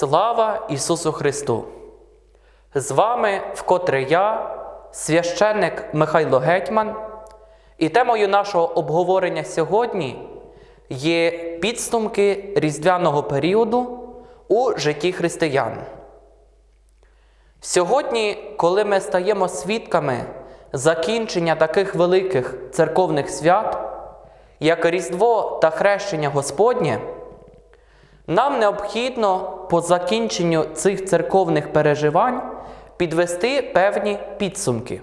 Слава Ісусу Христу! З вами вкотре я, священник Михайло Гетьман, і темою нашого обговорення сьогодні є підсумки різдвяного періоду у житті християн. Сьогодні, коли ми стаємо свідками закінчення таких великих церковних свят, як Різдво та Хрещення Господнє, нам необхідно по закінченню цих церковних переживань підвести певні підсумки.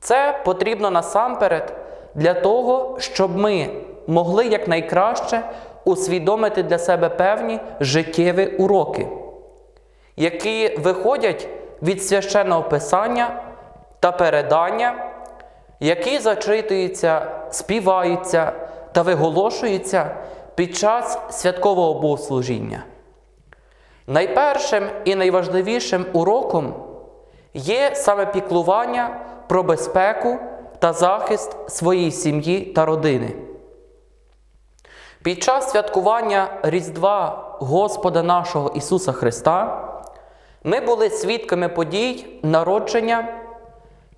Це потрібно насамперед для того, щоб ми могли якнайкраще усвідомити для себе певні життєві уроки, які виходять від священного писання та передання, які зачитуються, співаються та виголошуються під час святкового богослужіння. Найпершим і найважливішим уроком є саме піклування про безпеку та захист своєї сім'ї та родини. Під час святкування Різдва Господа нашого Ісуса Христа ми були свідками подій народження,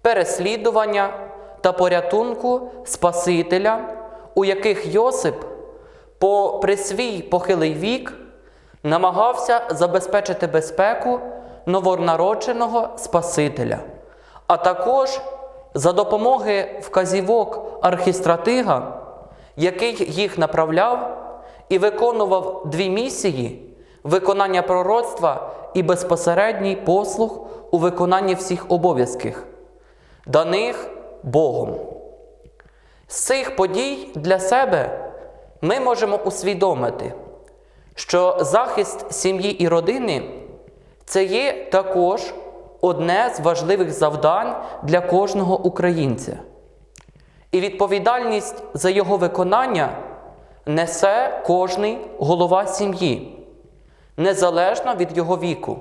переслідування та порятунку Спасителя, у яких Йосип, попри свій похилий вік, намагався забезпечити безпеку новонародженого Спасителя, а також за допомоги вказівок архістратига, який їх направляв і виконував дві місії виконання пророцтва і безпосередній послуг у виконанні всіх обов'язків, даних Богом. З цих подій для себе ми можемо усвідомити, що захист сім'ї і родини це є також одне з важливих завдань для кожного українця. І відповідальність за його виконання несе кожний голова сім'ї, незалежно від його віку,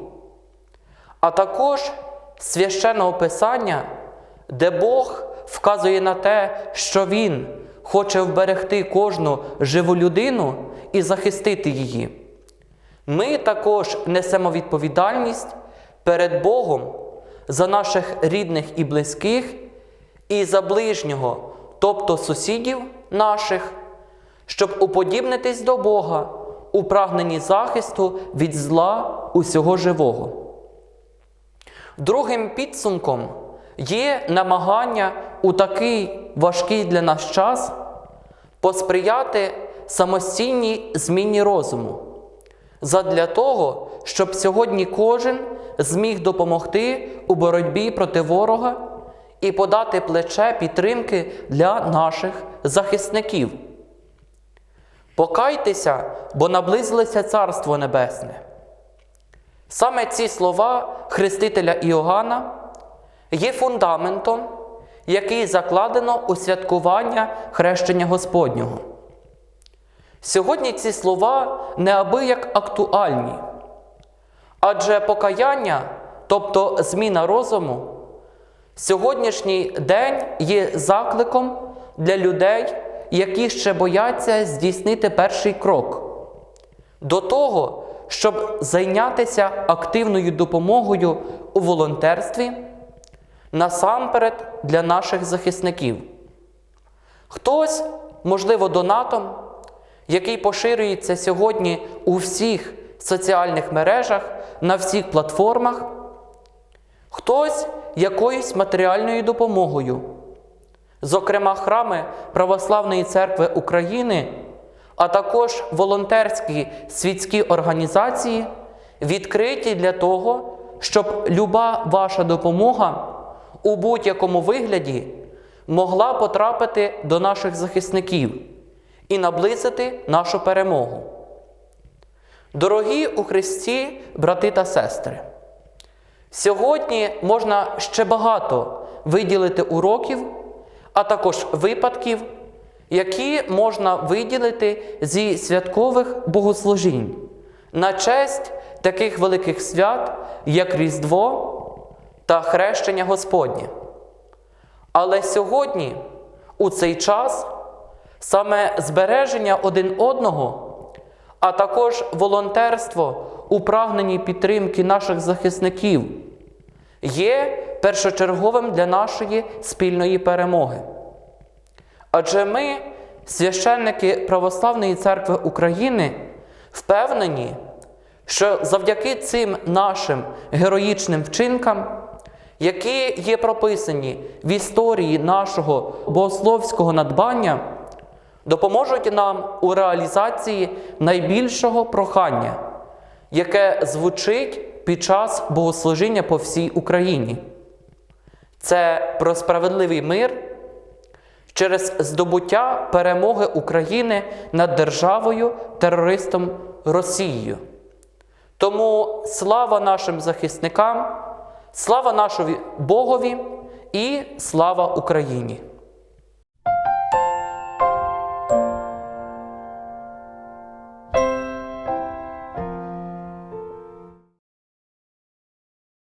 а також священного писання, де Бог вказує на те, що Він хоче вберегти кожну живу людину і захистити її. Ми також несемо відповідальність перед Богом за наших рідних і близьких, і за ближнього, тобто сусідів наших, щоб уподібнитись до Бога у прагненні захисту від зла усього живого. Другим підсумком є намагання у такий важкий для нас час посприяти самостійній зміні розуму, задля того, щоб сьогодні кожен зміг допомогти у боротьбі проти ворога і подати плече підтримки для наших захисників. Покайтеся, бо наблизилося Царство Небесне. Саме ці слова Хрестителя Іоганна є фундаментом, який закладено у святкування хрещення Господнього. Сьогодні ці слова неабияк актуальні, адже покаяння, тобто зміна розуму, сьогоднішній день є закликом для людей, які ще бояться здійснити перший крок до того, щоб зайнятися активною допомогою у волонтерстві насамперед для наших захисників. Хтось, можливо, донатом, який поширюється сьогодні у всіх соціальних мережах, на всіх платформах, хтось якоюсь матеріальною допомогою. Зокрема, храми Православної церкви України, а також волонтерські світські організації відкриті для того, щоб люба ваша допомога у будь-якому вигляді могла потрапити до наших захисників і наблизити нашу перемогу. Дорогі у Христі, брати та сестри, сьогодні можна ще багато виділити уроків, а також випадків, які можна виділити зі святкових богослужінь на честь таких великих свят, як Різдво та хрещення Господнє. Але сьогодні, у цей час, саме збереження один одного, а також волонтерство у прагненні підтримки наших захисників є першочерговим для нашої спільної перемоги. Адже ми, священники Православної церкви України, впевнені, що завдяки цим нашим героїчним вчинкам, які є прописані в історії нашого богословського надбання, допоможуть нам у реалізації найбільшого прохання, яке звучить під час богослужіння по всій Україні. Це про справедливий мир через здобуття перемоги України над державою терористом Росією. Тому слава нашим захисникам, слава нашому Богові і слава Україні!